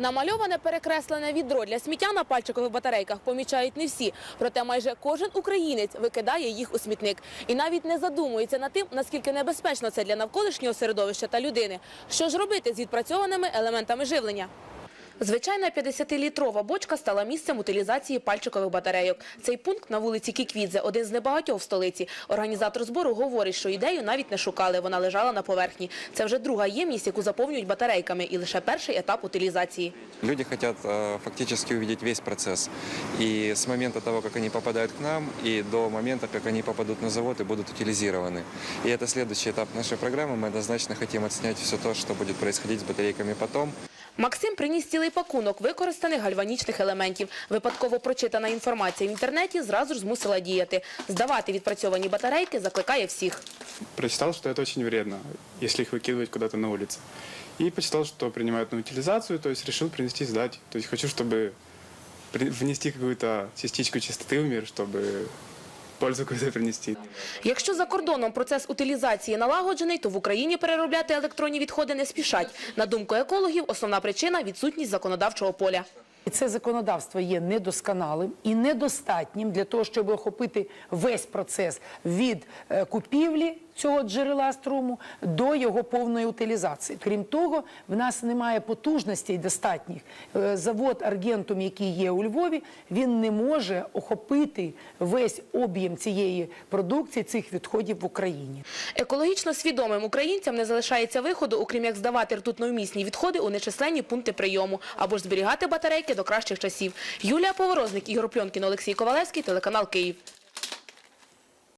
Намальоване перекреслене відро для сміття на пальчикових батарейках помічають не всі. Проте майже кожен українець викидає їх у смітник. І навіть не задумується над тим, наскільки небезпечно це для навколишнього середовища та людини. Що ж робити з відпрацьованими елементами живлення? Звичайна 50-літрова бочка стала місцем утилізації пальчикових батарейок. Цей пункт на вулиці Кіквідзе – один з небагатьох в столиці. Організатор збору говорить, що ідею навіть не шукали, вона лежала на поверхні. Це вже друга ємність, яку заповнюють батарейками, і лише перший етап утилізації. Люди хотят э, фактически увидеть весь процесс. И с момента того, как они попадают к нам, и до момента, как они попадут на завод и будут утилизированы. И это следующий этап нашей программы. Мы однозначно хотим отснять все то, что будет происходить с батарейками потом. Максим приніс цілий пакунок використаних гальванічних елементів. Випадково прочитана інформація в інтернеті зразу ж змусила діяти. Здавати відпрацьовані батарейки закликає всіх. прочитал, что это очень вредно, если их выкидывать куда-то на улице. И почитал, что принимают на утилизацию, то есть решил принести сдать. То есть хочу, чтобы при- внести какую-то частичку чистоты в мир, чтобы пользу какую-то принести. Якщо за кордоном процес утилізації налагоджений, то в Україні переробляти електронні відходи не спішать. На думку екологів, основна причина – відсутність законодавчого поля. І це законодавство є недосконалим і недостатнім для того, щоб охопити весь процес від е, купівлі цього джерела струму до його повної утилізації. Крім того, в нас немає потужностей достатніх. Е, Завод Аргентум, який є у Львові, він не може охопити весь об'єм цієї продукції, цих відходів в Україні. Екологічно свідомим українцям не залишається виходу, окрім як здавати ртутновмісні відходи у нечисленні пункти прийому або ж зберігати батарейки до кращих часів. Юлія Поворозник, Ігор Пльонкін, Олексій Ковалевський, телеканал Київ.